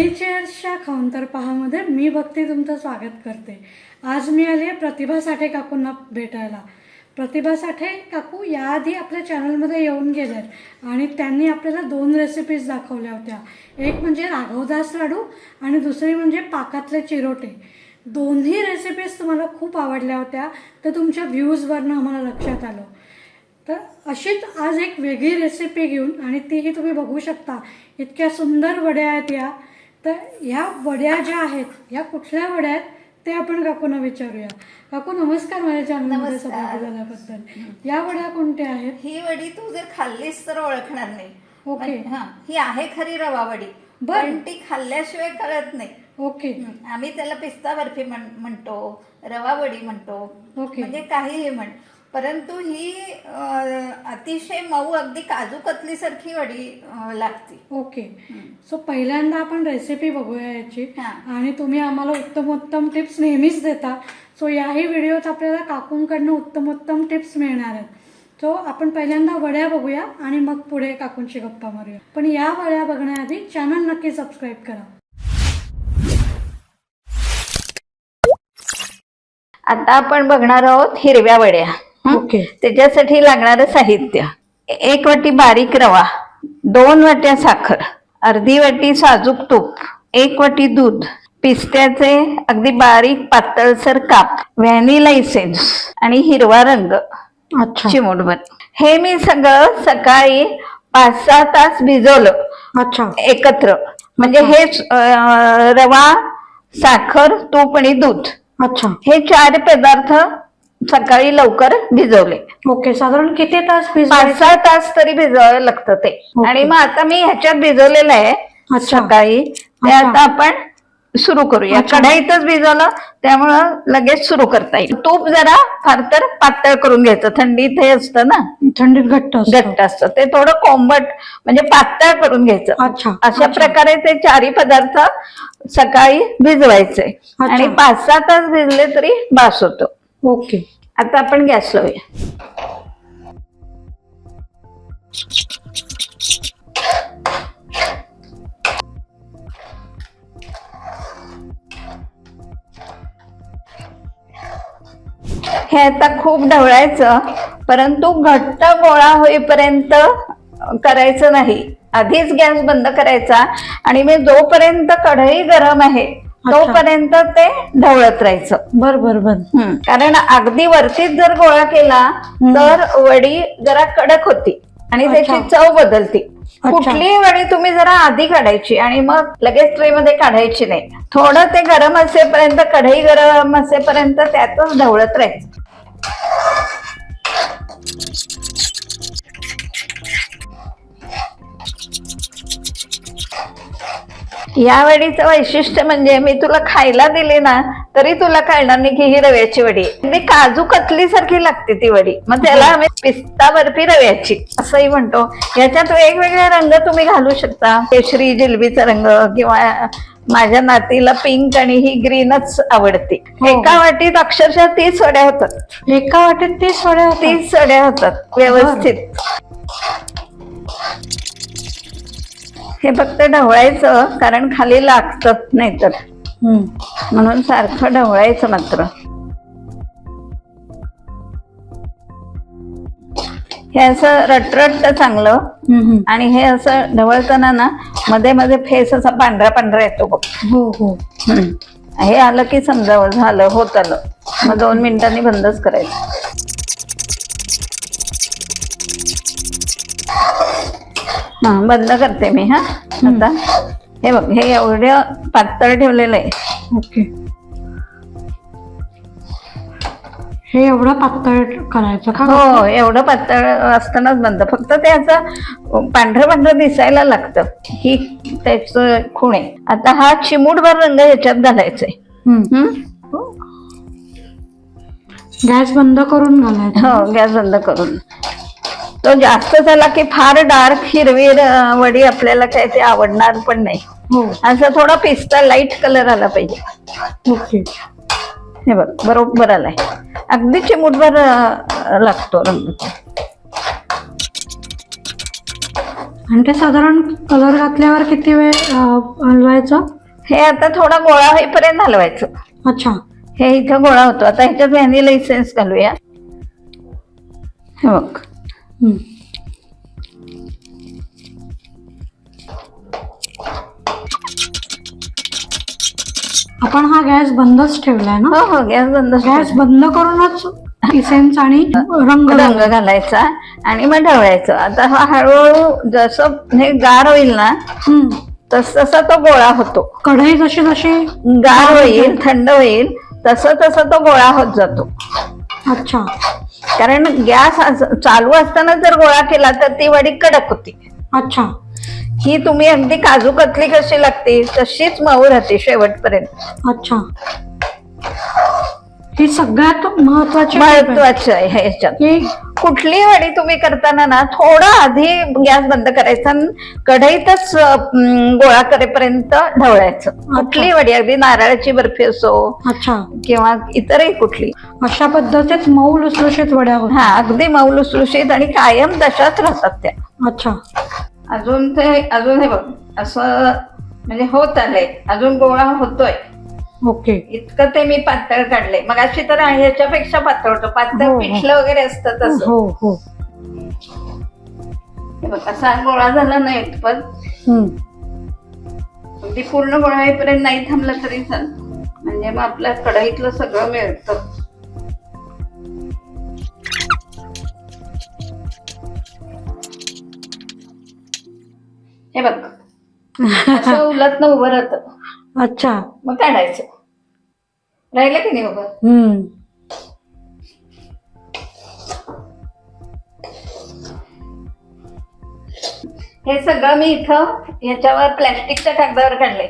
नंतर पहामध्ये मी भक्ती तुमचं स्वागत करते. आज मी आली आहे प्रतिभा साठे काकूंना भेटायला. प्रतिभा साठे काकू याआधी आपल्या चॅनलमध्ये येऊन गेल्यात आणि त्यांनी आपल्याला दोन रेसिपीज दाखवल्या होत्या. एक म्हणजे राघवदास लाडू आणि दुसरी म्हणजे पाकातले चिरोटे. दोन्ही रेसिपीज तुम्हाला खूप आवडल्या होत्या तर तुमच्या व्ह्यूजवरनं आम्हाला लक्षात आलं. तर अशीच आज एक वेगळी रेसिपी घेऊन आणि तीही तुम्ही बघू शकता. इतक्या सुंदर वड्या आहेत या. तर ह्या वड्या ज्या आहेत ह्या कुठल्या वड्या आहेत ते आपण काकूंना विचारूया काकू नमस्कार माझ्या चॅनलमध्ये. सहभागी झाल्याबद्दल या वड्या कोणत्या आहेत ही वडी तू जर खाल्लीस तर ओळखणार नाही ओके. हा ही आहे खरी रवा वडी. पण ती खाल्ल्याशिवाय कळत नाही ओके आम्ही त्याला पिस्ता बर्फी म्हण- म्हणतो रवा वडी म्हणतो ओके. म्हणजे काहीही म्हण परंतु ही अतिशय मऊ अगदी काजू कतली सारखी वडी लागते. ओके. सो पहिल्यांदा आपण रेसिपी बघूया याची. हा. आणि तुम्ही आम्हाला उत्तम उत्तम टिप्स नेहमीच देता. सो याही व्हिडिओत आपल्याला काकूंकडनं उत्तम उत्तम टिप्स मिळणार आहेत. सो आपण पहिल्यांदा वड्या बघूया आणि मग पुढे काकूंची गप्पा मारूया. पण या वड्या बघण्याआधी चॅनल नक्की सबस्क्राईब करा. आता आपण बघणार आहोत हिरव्या वड्या? ओके. त्याच्यासाठी लागणारं साहित्य. एक वाटी बारीक रवा दोन वाट्या साखर अर्धी वाटी साजूक तूप एक वाटी दूध पिस्त्याचे अगदी बारीक पातळसर काप व्हॅनिला इसेन्स आणि हिरवा रंग अच्छा. चिमूटभर. हे मी सगळं सकाळी पाच सहा तास भिजवलं. अच्छा. एकत्र. म्हणजे हे रवा साखर तूप आणि दूध. अच्छा. हे चार पदार्थ सकाळी लवकर भिजवले ओके साधारण किती तास पाच सहा तास तरी भिजवावं लागतं ते ओके. आणि मग आता मी ह्याच्यात भिजवलेलं आहे अच्छा. सकाळी ते अच्छा. आता आपण सुरू करूया अच्छा. कढाईतच भिजवलं त्यामुळं लगेच सुरू करता येईल तूप जरा फार तर पातळ करून घ्यायचं थंडीत हे असतं ना थंडीत घट्ट असतं. घट्ट असतं ते थोडं कोंबट म्हणजे पातळ करून घ्यायचं अच्छा, अशा अच्छा. प्रकारे ते चारी पदार्थ सकाळी भिजवायचे. आणि पाच सहा तास भिजले तरी बास होतो ओके. आता आपण गॅस लावूया. हे आता खूप ढवळायचं परंतु घट्ट गोळा होईपर्यंत करायचं नाही. आधीच गॅस बंद करायचा आणि मी जोपर्यंत कढई गरम आहे तोपर्यंत ते ढवळत राहायचं. बर बर बर. कारण अगदी वरतीच जर गोळा केला तर वडी जरा कडक होती आणि त्याची. चव बदलती. कुठलीही वडी तुम्ही जरा आधी काढायची आणि मग लगेच ट्रे मध्ये काढायची नाही. थोडं ते गरम असेपर्यंत कढई गरम असेपर्यंत त्यातच ढवळत राहायचं. या वडीचं वैशिष्ट्य म्हणजे मी तुला खायला दिली ना तरी तुला कळणार नाही की ही रव्याची वडी आहे. अगदी काजू कतली सारखी लागते ती वडी. मग त्याला आम्ही पिस्ता बर्फी रव्याची असंही म्हणतो. याच्यात वेगवेगळे रंग तुम्ही घालू शकता. केशरी जिलबीचा रंग किंवा माझ्या नातीला पिंक आणि ही ग्रीनच आवडते. हो. एका वाटीत अक्षरशः तीस वड्या होतात. एका वाटेत तीस वड्या. तीस वड्या होतात व्यवस्थित. हे फक्त ढवळायचं कारण खाली लागतं नाहीतर. हम्म. म्हणून सारखं ढवळायचं मात्र. हे असं रटरट चांगलं. आणि हे असं ढवळताना ना मध्ये मध्ये फेस असा पांढरा पांढरा येतो बघ. हो हो. हम्म. हे आलं की समजावं झालं होत आलं. मग दोन मिनिटांनी बंदच करायचं. हा बंद करते मी हा. आता हे बघ हे एवढं पातळ ठेवलेलं आहे. ओके. हे एवढं पातळ करायचं का? हो एवढं पातळ असतानाच बंद. फक्त ते असं पांढरं पांढरं दिसायला लागतं. ही त्याच खूण आहे. आता हा चिमूटभर रंग ह्याच्यात घालायचंय? गॅस बंद करून घालायचं. हो गॅस बंद करून. तो जास्त झाला की फार डार्क हिरवी वडी आपल्याला काय ते आवडणार पण नाही. हो. असं थोडा पिस्ता लाइट कलर आला पाहिजे. ओके. हे बघ बरोबर आलाय. अगदी चिमूटभर लागतो रंग आणि ते साधारण कलर घातल्यावर किती वेळ हलवायचं? हे आता थोडा गोळा होईपर्यंत हलवायचं. अच्छा. हे इथं गोळा होतो. आता ह्याच्यात व्हॅनिला इसेन्स घालूया. हे बघ. आपण हा गॅस बंदच ठेवलाय ना? हो हो गॅस बंद गॅस बंद करूनच इसेन्स आणि रंग रंग घालायचा. आणि मग ढवळायचं आता हा हळूहळू जसं हे गार होईल ना हम्म. तस तसा तो गोळा होतो. कढई जशी जशी गार होईल थंड होईल तसं तसं तो गोळा होत जातो. अच्छा. कारण गॅस चालू असताना जर गोळा केला तर ती वडी कडक होती. अच्छा. ही तुम्ही अगदी काजू कतली कशी लागते तशीच मऊ राहते शेवटपर्यंत. अच्छा. ही सगळ्यात महत्वाची. महत्वाचं आहे. ह्याच्यात की कुठली वडी तुम्ही करताना ना थोडा आधी गॅस बंद करायचा आणि कढईतच अं, गोळा करेपर्यंत ढवळायचं. कुठली वडी अगदी नारळाची बर्फी असो अच्छा. किंवा इतरही कुठली. अशा पद्धतीत मऊ लुसलुशीत वड्या हा अगदी मऊ लुसलुशीत आणि कायम तशाच राहतात त्या. अच्छा. अजून ते अजून हे बघ असं म्हणजे होत आलंय अजून गोळा होतोय. ओके. इतकं ते मी पातळ काढलंय. मग अशी तर ह्याच्यापेक्षा पातळ होतं. पातळ हो, हो. पिठलं वगैरे असतं तसं. हो हो. हे बघ असा गोळा झाला नाही पण हम्म. अगदी पूर्ण गोळा होईपर्यंत नाही थांबलं तरी चाल. म्हणजे मग आपल्या कढईतलं सगळं मिळतं. हे बघ. असं उलट उभं राहतं. अच्छा. मग काढायचं राहिलं की नाही हम्म. हे सगळं मी इथं ह्याच्यावर प्लॅस्टिकच्या कागदावर काढलंय.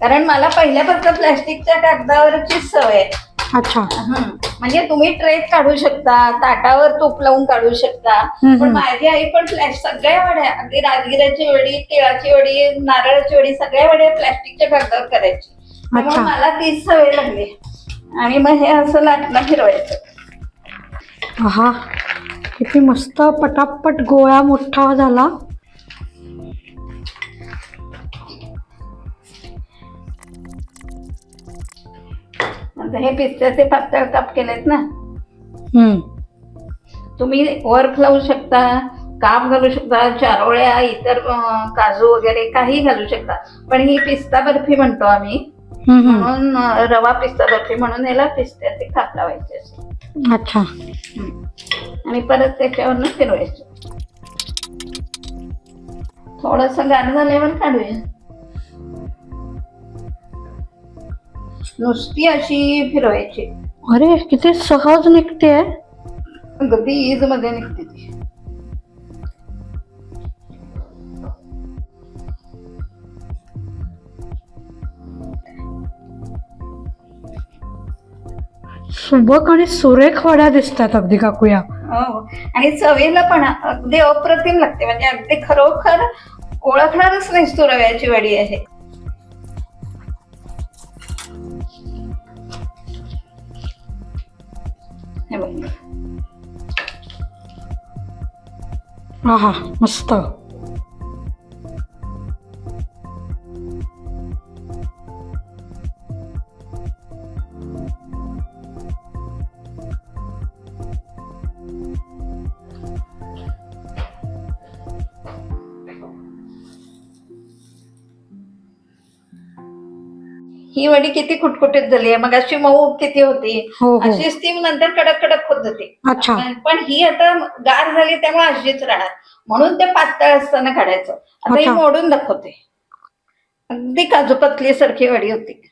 कारण मला पहिल्यापासून प्लॅस्टिकच्या कागदावरची सवय आहे. अच्छा हं. म्हणजे तुम्ही ट्रेत काढू शकता ताटावर तूप लावून काढू शकता पण. माझी आई पण प्लॅ- सगळ्या वड्या अगदी राजगिराची वडी तिळाची वडी नारळाची वडी सगळ्या वड्या प्लॅस्टिकच्या कागदावर करायची त्यामुळे अच्छा. मला तीच सवय लागली आणि मग हे असं लाटणं फिरवायचं हा किती मस्त पटापट गोळा मोठा झाला हे पिस्त्याचे पातळ काप केलेत ना. तुम्ही वर्क लावू शकता काप घालू शकता चारोळ्या इतर काजू वगैरे काही घालू शकता. पण ही पिस्ता बर्फी म्हणतो आम्ही. म्हणून रवा पिस्ता बर्फी म्हणून याला पिस्त्याचे काप लावायचे असे. अच्छा. आणि परत त्याच्यावरनं फिरवायचं. थोडस गार झाल्यावर काढूया. नुसती अशी फिरवायची. अरे किती सहज निघते अगदी ईजमध्ये निघते ती. सुबक आणि सुरेख वड्या दिसतात अगदी काकूया. हो आणि चवीला पण अगदी अप्रतिम लागते. म्हणजे अगदी खरोखर ओळखणारच नाही तू रव्याची वडी आहे. हे बघ. आहा मस्त. ही वडी किती खुटखुटीत झाली आहे. मग अशी मऊ किती होती. हो, हो. अशीच ती नंतर कडक कडक होत होती. अच्छा. पण- पण ही आता गार झाली त्यामुळे अशीच राहणार. म्हणून ते पातळ असताना काढायचं. आता ही अच्छा. मोडून दाखवते. अगदी काजू सारखी वडी होती.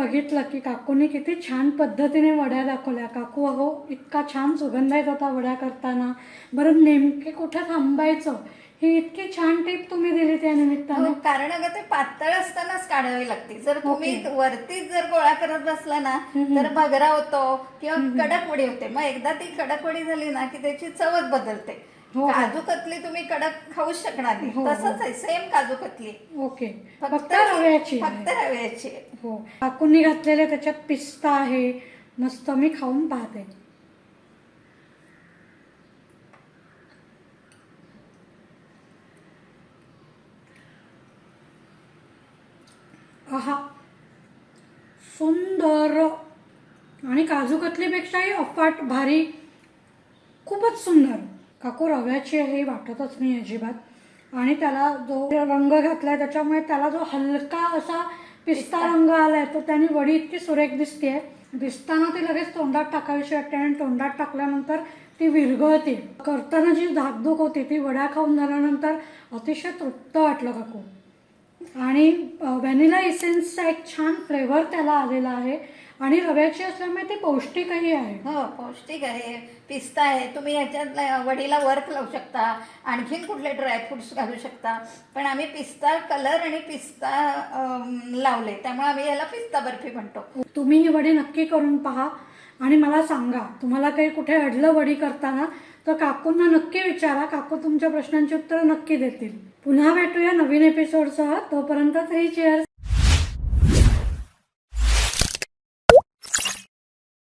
बघितलं की काकूने किती छान पद्धतीने वड्या दाखवल्या. काकू अहो इतका छान सुगंध येत होता वड्या करताना. बरं नेमके कुठे थांबायचं? ही इतकी छान टीप तुम्ही दिली त्या निमित्ताने. हो, कारण अगं ते पातळ असतानाच काढावी लागते. जर तुम्ही ओके. वरतीच जर गोळा करत बसला ना तर भगरा होतो किंवा कडक वडी होते. मग एकदा ती कडक वडी झाली ना की त्याची चवच बदलते. हो. काजू कतली तुम्ही कडक खाऊ शकणार नाही. हो, हो. तसंच आहे सेम काजू कतली ओके. फक्त रव्याची. फक्त. रव्याची. आहे. हो. काकूंनी घातलेले त्याच्यात पिस्ता आहे. मस्त मी खाऊन पाहते. आहा. सुंदर. आणि काजू कतलीपेक्षाही अफाट भारी. खूपच सुंदर. काकू रव्याची आहे हे वाटतच नाही अजिबात. आणि त्याला जो रंग घातलाय त्याच्यामुळे त्याला जो हलका असा पिस्ता रंग आलाय तो त्याने वडी इतकी सुरेख दिसते दिसताना ती लगेच तोंडात टाकावीशी वाटते आणि तोंडात टाकल्यानंतर ती विरघळते. करताना जी धाकधूक होती ती वड्या खाऊन झाल्यानंतर अतिशय तृप्त वाटलं काकू. आणि व्हॅनिला इसेन्सचा एक छान फ्लेवर त्याला आलेला आहे. आणि रव्याची असल्यामुळे ते पौष्टिकही आहे. हो पौष्टिक आहे. पिस्ता आहे. तुम्ही याच्यात वडीला वर्क लावू शकता. आणखीन कुठले ड्रायफ्रुट्स घालू शकता. पण आम्ही पिस्ता कलर आणि पिस्ता लावले. त्यामुळे आम्ही याला पिस्ता बर्फी म्हणतो. तुम्ही ही वडी नक्की करून पहा आणि मला सांगा तुम्हाला काही कुठे अडलं वडी करताना तर काकूंना नक्की विचारा. काकू तुमच्या प्रश्नांची उत्तरं नक्की देतील. पुन्हा भेटूया नवीन एपिसोडसह तोपर्यंत थ्री चेअर्स